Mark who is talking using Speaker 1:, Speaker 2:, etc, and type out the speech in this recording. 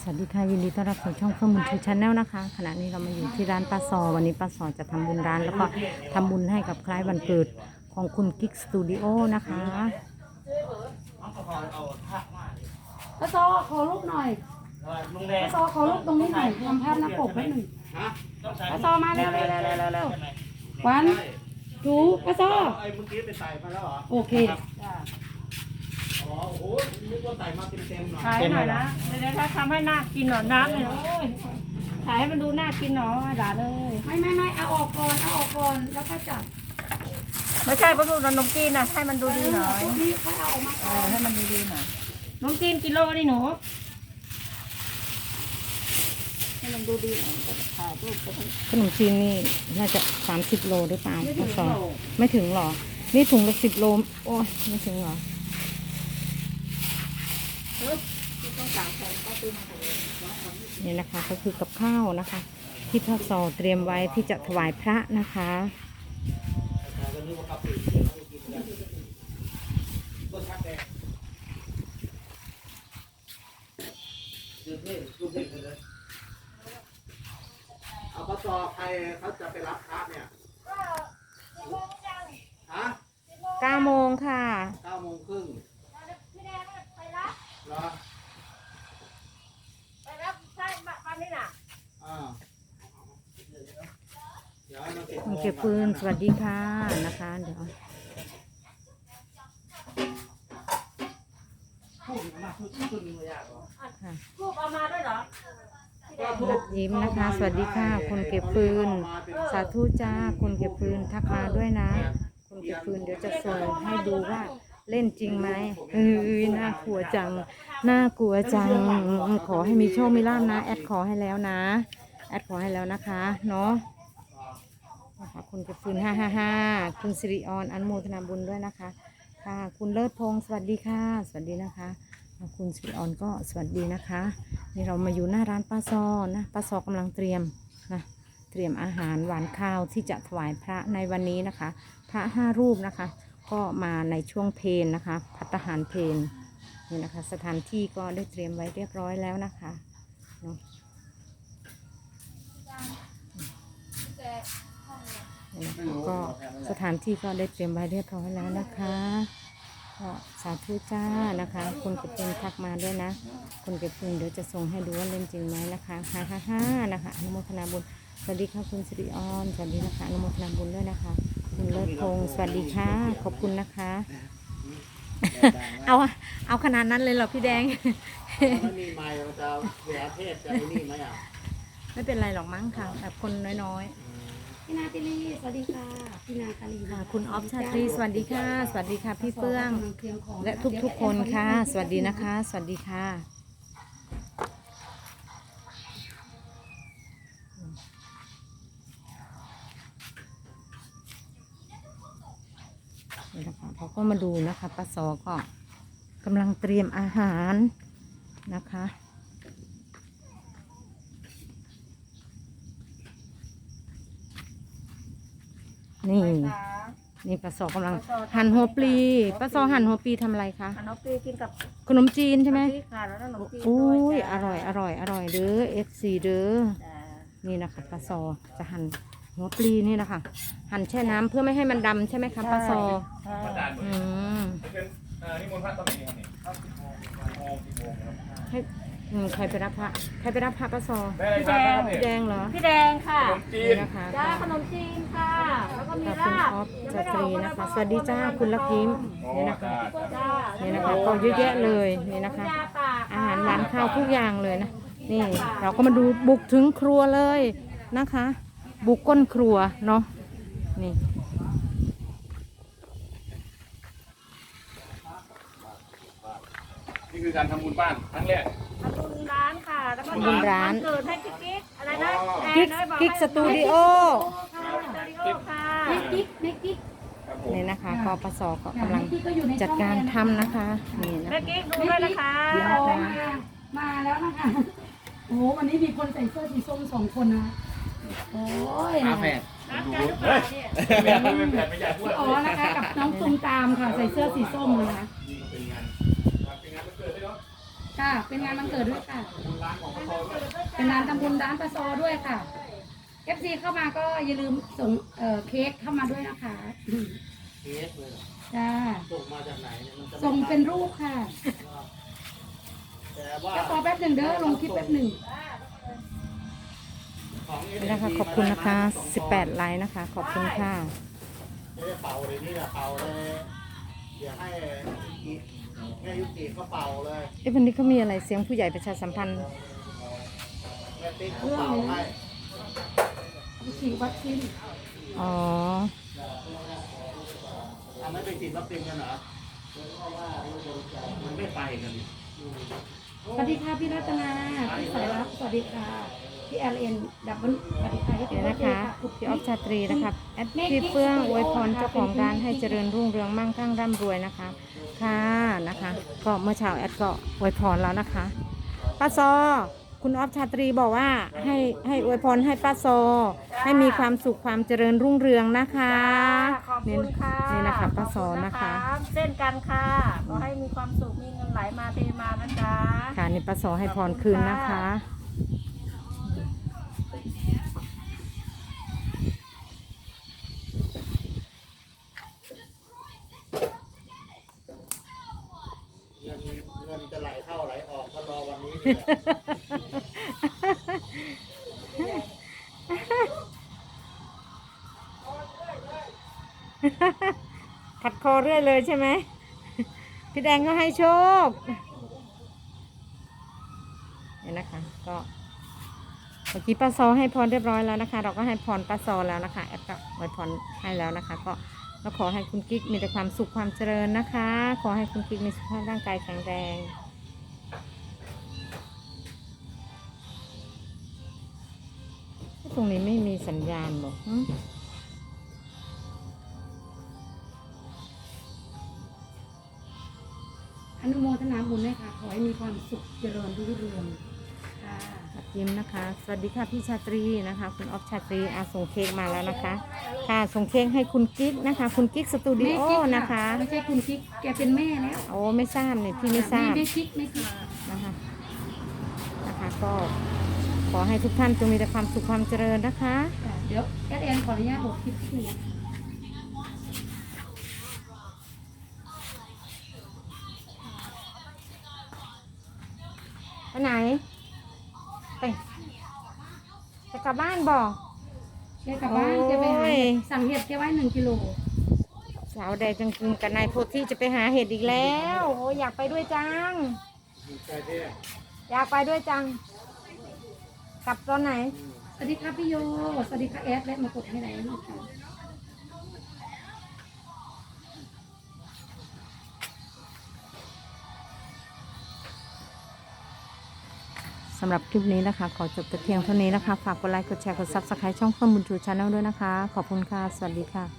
Speaker 1: สวัสดีค่ะยินดีต้อนรับสู่ช่องเพิ่มบุญชูชาแนลนะคะ ขณะนี้เรามาอยู่ที่ร้านป้าซอวันนี้ป้าซอจะทำบุญร้านแล้วก็ทำบุญให้กับคล้ายวันเกิดของคุณกิ๊กสตูดิโอนะคะ
Speaker 2: กระซอขอรูปหน่อย
Speaker 3: ลุงแด
Speaker 2: ก
Speaker 3: ง
Speaker 2: ระซอขอรูปตรงนี้หน่อยทำภาพหน้าปกไว้หนึ่ง
Speaker 3: ฮะต้องใช้
Speaker 2: กระซอมาเร็วเร็วเร็วเร็วเร็วเร็ววันถูกระซอ
Speaker 3: ไอ้เมื่อกี้ไปใส่มาแล้วเหรอ
Speaker 2: โอเค
Speaker 3: อ๋อ โอ้โหนึกว่าใส่มาเต็มๆหน่อย
Speaker 4: ขายหน่อยนะเดี๋ยวถ้าทำให้น่ากินหน่อยน้ำเนี่ยโอ้ยขายให้มันดูน่ากินหน่อยด่าเลย
Speaker 2: ไม่ไม่ไม่เอาออกก่อนเอาออกก่อนแล้วก็จับ
Speaker 4: ไม่ใช่พระสูตรขนมจีนนะให้มันดูดีหน่อย
Speaker 2: พวกนี้ค่อยเอาออกมา
Speaker 4: เอ
Speaker 2: ก่อ
Speaker 4: อนให้มันดูดีหน่อยขนมจีนกิโลนี่หนูให้มันดูดีหน่อยถ่ายรูปไปให้
Speaker 1: ขนมจีนนี่น่าจะ30โลหรือเปล่าป้าซอไม่ถึงหรอนี่ถุงละสิบโลโอ้ยไม่ถึงหรอ
Speaker 4: ต้องสั่งใส่ก็ซื้อมาใส่
Speaker 1: นี่นะคะก็คือกับข้าวนะคะ ที่ป้าซอเตรียมไว้ที่จะถวายพระนะคะ
Speaker 3: ก็นึกว่ากะปิรสชาติแดงยืดเท่ยืดเท่เลยเอาปตอใครเขาจะไปรับพระเนี่ยฮะ
Speaker 1: 9โมงค่ะ
Speaker 3: เก้าโมงครึ่ง
Speaker 4: พี่แดงไปรับ
Speaker 3: เหรอ
Speaker 4: ไปรับใช่บ้านนี้น่ะ
Speaker 3: อ่าเดี๋ยวให้มันติด
Speaker 1: คุณเก็บปืนสวัสดีค่ะนะคะ เดี๋ยว
Speaker 3: พูดมาพูดขึ้นเลยอะ
Speaker 1: ค่ะ
Speaker 4: รูปเอามาด้วยเหรอ
Speaker 1: รักยิ้มนะคะ สวัสดีค่ะคนเก็บปืน สาธุจ้าคนเก็บปืนทักมาด้วยนะคนเก็บปืนเดี๋ยวจะส่งให้ดูว่าเล่นจริงไหมเอ้ยน่ากลัวจัง น่ากลัวจัง ขอให้มีโชคมีลาภนะ แอดขอให้แล้วนะ แอดขอให้แล้วนะคะ เนาะ คุณเก็บปืนห้าห้าห้าคุณสิริออนอันโมทนาบุญด้วยนะคะ ค่ะ คุณเลิศพงศ์สวัสดีค่ะ สวัสดีนะคะ คุณสิริออนก็สวัสดีนะคะ นี่เรามาอยู่หน้าร้านป้าซอนะป้าซอกำลังเตรียมนะเตรียมอาหารหวานข้าวที่จะถวายพระในวันนี้นะคะ พระห้ารูปนะคะ ก็มาในช่วงเพลนะคะพัตตาหารเพลนี่นะคะ สถานที่ก็ได้เตรียมไว้เรียบร้อยแล้วนะคะเนาะ ก็สถานที่ก็ได้เตรียมไว้เรียบร้อยแล้วนะคะก็สาธุจ้านะคะ คุณเก็บเงินทักมาด้วยนะ คุณเก็บเงินเดี๋ยวจะส่งให้ดูว่าเล่นจริงไหมนะคะฮ่าฮ่าฮ่านะคะอนุโมทนาบุญสวัสดีค่ะคุณสิริออนสวัสดีนะคะอนุโมทนาบุญด้วยนะคะ คุณเลิศพงศ์สวัสดีค่ะ ขอบคุณนะคะ เอาเอาขนาดนั้นเลยเหรอพี่แดง
Speaker 3: ไม่มีไม้เราจะเหลือเทศจะไอ้นี่ไหมอะ
Speaker 1: ไม่เป็นไรหรอกมั้งค่ะแบบคนน้อย
Speaker 2: พี่นาติลีสวัสดีค่ะพี่นาตาลี
Speaker 1: ๆค่ะคุณออฟชาตรีสวัสดีค่ะ สวัสดีค่ะพี่เฟื่อง
Speaker 2: เตรียมของ
Speaker 1: และทุกๆคนค่ะ สวัสดีนะคะ สวัสดีค่ะ นี่นะคะเขาก็มาดูนะคะป้าซอก็กำลังเตรียมอาหารนะคะ นี่ นี่ป้าซอกำลัง หั่นหัวปลีป้าซอหั่นหัวปลีทำอะไรคะ
Speaker 4: ขนมจีนกินกับ
Speaker 1: ขนมจีนใช่ไหม
Speaker 4: พริกค่ะแล้วขนมจีน
Speaker 1: อุ้
Speaker 4: ด้วย
Speaker 1: ย
Speaker 4: จ้ะ
Speaker 1: อร่อยอร่อยอร่อยเด้อเอฟซีเด้อ
Speaker 4: จ้ะ
Speaker 1: นี่นะคะป้าซอจะหั่นหัวปลีนี่นะคะหั่นแช่น้ำเพื่อไม่ให้มันดำใช่ไหมคะป้าซอ
Speaker 4: ใช่
Speaker 1: อืม
Speaker 5: เป็นเอ่อนิมนต์พระตอนไหนครับเนี่ยโมงกี่โมงครับ
Speaker 1: ให้ อืมใครไปรับพระใครไปรับพระป้าซอ
Speaker 5: ได้อะไรบ้างครับเนี่ย
Speaker 1: แดงเหรอ
Speaker 4: พี่แดงค่ะ
Speaker 5: ขนมจี
Speaker 1: นี่
Speaker 5: น
Speaker 1: นะคะ
Speaker 4: จ้าขนมจีนค่ะ แล้วก็มี
Speaker 1: ขอบคุณ
Speaker 4: ลาบ
Speaker 1: ออฟจัตรีนะคะ สวัสดีจ้าคุณลักยิ้ม
Speaker 5: โอ้
Speaker 1: นี่นะคะ
Speaker 5: จ้าจ้า
Speaker 4: จ้า
Speaker 1: นี่นะคะก็เยอะแยะเลยนี่นะคะ
Speaker 4: ยาป่า
Speaker 1: อาหารร้านข้าวทุกอย่างเลยนะ นี่เราก็มาดูบุกถึงครัวเลยนะคะ บุกก้นครัวเนาะนี่
Speaker 5: นี่คือการทำบุญบ้านครั้งแรก
Speaker 4: ทำบุญ ร้านค่ะแล้วก็
Speaker 1: ทำบุญร้าน
Speaker 4: วัเกิดให้กิ๊กกิ๊กอะไรนะ
Speaker 5: อ๋อ
Speaker 1: กิ๊ก
Speaker 4: แอนนะบอ
Speaker 1: กิ๊ก
Speaker 4: ให้
Speaker 1: สตูดิโอ
Speaker 4: ค่ะสตูดิโอค่ะ
Speaker 2: เน็กกิ๊กเน็กกิ๊ก
Speaker 5: ครับผม
Speaker 1: นี่นะคะกปสก็กำลัง
Speaker 2: เน็กกิ๊กก็อยู่ใน
Speaker 1: จัดการทำนะคะนี่นะ
Speaker 4: แม่กิ๊กดูด้วยนะคะ
Speaker 2: เดี๋ยวมามาแล้วนะคะโอ้โหวันนี้มีคนใส่เสื้อสีส้มสองคนนะโอ้ย
Speaker 3: อาแฝด
Speaker 4: รักกันหรือเปล่าเนี่ย
Speaker 5: แม่เป็นแผนไม่ใหญ่พูด
Speaker 2: พี่อ๋อนะคะกับน้องตุมตามค่ะใส่เสื้อสีส้มเลยนะ
Speaker 5: นี่ก็เป็นงาน ครับเป็นงานวันเกิดด้วยเนาะ
Speaker 2: ค่ะ เป็นงานวันเกิดด้วยค่ะ
Speaker 3: ร้านของปะโซด้วย
Speaker 2: เป็นร้านทำบุญร้านปลาซอด้วยค่ะ FC เข้ามาก็อย่าลืมส่งเอ่อเค้กเข้ามาด้วยนะคะอืม
Speaker 3: เค้กเลยเหรอ
Speaker 2: จ้า
Speaker 3: ส่งมาจากไหนเนี่ยมันจะไม่
Speaker 2: ส่งเป็นรูปค่ะ
Speaker 3: แต่ว่า
Speaker 2: ก็ขอแป๊บหนึ่งเด้อลงคลิปแป๊บหนึ่ง
Speaker 3: ของ
Speaker 1: นี่นะคะขอบคุณนะคะ18 ไลค์นะคะ ขอบคุณค่ะ
Speaker 3: ไม่ได้เป่าเลยนี่แหละเป่าเลยเดี๋ยวให้อี แม่ยุกิก็เป่าเลย
Speaker 1: เอ๊ะวันนี้เขามีอะไรเสียงผู้ใหญ่ประชาสัมพันธ์
Speaker 3: แม่ติ๊กก็เป่าให้
Speaker 2: เอาไปฉีดวัคซีน
Speaker 1: อ๋อ
Speaker 3: ทำให้ไปฉีดวัคซีนกันเหรอมันไม่ไปกัน
Speaker 2: สวัสดีค่ะพี่รัตนาพี่สายรับสวัสดีค่ะ พี่เอลเอ็นดับเบิลสวัสดีค่ะพี่
Speaker 1: เดี๋ยว
Speaker 2: เบิ
Speaker 1: นะ
Speaker 2: ล
Speaker 1: คะ
Speaker 2: คุณ
Speaker 1: พี่ออฟชาตรีนะคะแอดพี่เฟื่องอวยพรเจ้าของร้านให้เจริญรุ่งเรืองมั่งคั่งร่ำรวยนะคะ ค่ะนะคะ ก็เมื่อเช้าแอดก็อวยพรแล้วนะคะป้าซอคุณออฟชาตรีบอกว่าให้ให้อวยพรให้ป้าซอให้มีความสุขความเจริญรุ่งเรืองนะคะ
Speaker 4: ขอบคุณค่ะ
Speaker 1: นี่นะคะป้าซอ
Speaker 4: ขบณ
Speaker 1: นะคะ
Speaker 4: เช่นกันค่ะขอให้มีความสุขมีเงินไหลมาเทมานะจ๊ะ
Speaker 1: ค่ะนี่ป้าซอให้พรคืนนะคะ
Speaker 3: ขั
Speaker 1: ดคอเรื่อยเลยใช่ไหม พี่แดงก็ให้โชคเนี่ยนะคะก็เมื่อกี้ป้าซอให้พรเรียบร้อยแล้วนะคะ เราก็ให้พรป้าซอแล้วนะคะแอดก็อวยพรให้แล้วนะคะ ก็เราขอให้คุณกิ๊กมีแต่ความสุขความเจริญนะคะ ขอให้คุณกิ๊กมีสุขภาพร่างกายแข็งแรง ตรงนี้ไม่มีสัญญาณบอก
Speaker 2: อนุโมทนาบุญด้วยค่ะ ขอให้มีความสุขเจริญรุ่งเรืองค่ะ
Speaker 1: อัดยิ้มนะคะ สวัสดีค่ะพี่ชาตรีนะคะ คุณออฟชาตรีอาส่งเค้กมาแล้วนะคะ ค่ะส่งเค้กให้คุณกิ๊กนะคะ คุณกิ๊กสตูดิ
Speaker 2: แม่
Speaker 1: โอ
Speaker 2: กิ๊ก
Speaker 1: นะคะ
Speaker 2: ไม่ใช่คุณกิ๊กแกเป็นแม่แล้ว
Speaker 1: โอ้ไม่ทราบเนี่ยพี่ไม่ทราบ
Speaker 2: แม่กิ๊กแม่กิ๊ก
Speaker 1: นะคะนะคะก็ข อให้ทุกท่านจงมีแต่ความสุขความเจริญนะคะ
Speaker 2: เดี๋ยวแอดแอนขออนุญาตบอกคลิปที่
Speaker 1: ไปไหนไปจะกลับบ้านบอก
Speaker 2: แกกลับบ้านแกไปหา
Speaker 1: โอ้ย
Speaker 2: สั่งเห็ดแกไว้หนึ่งกิโล
Speaker 1: สาวแดงจังกึมกับนายโพธิจะไปหาเห็ดอีกแล้วโอ้ยอยากไปด้วยจัง อยากไปด้วยจัง กลับตอนไหน
Speaker 2: สวัสดีครับพี่โย สวัสดีค่ะแอดและมากดให้ไหนนะคะ
Speaker 1: สำหรับคลิปนี้นะคะ ขอจบแต่เพียงเท่านี้นะคะ ฝากกดไลค์ กดแชร์ กดซับสไครต์ช่องเพิ่มบุญชูชาแนลด้วยนะคะ ขอบคุณค่ะ สวัสดีค่ะ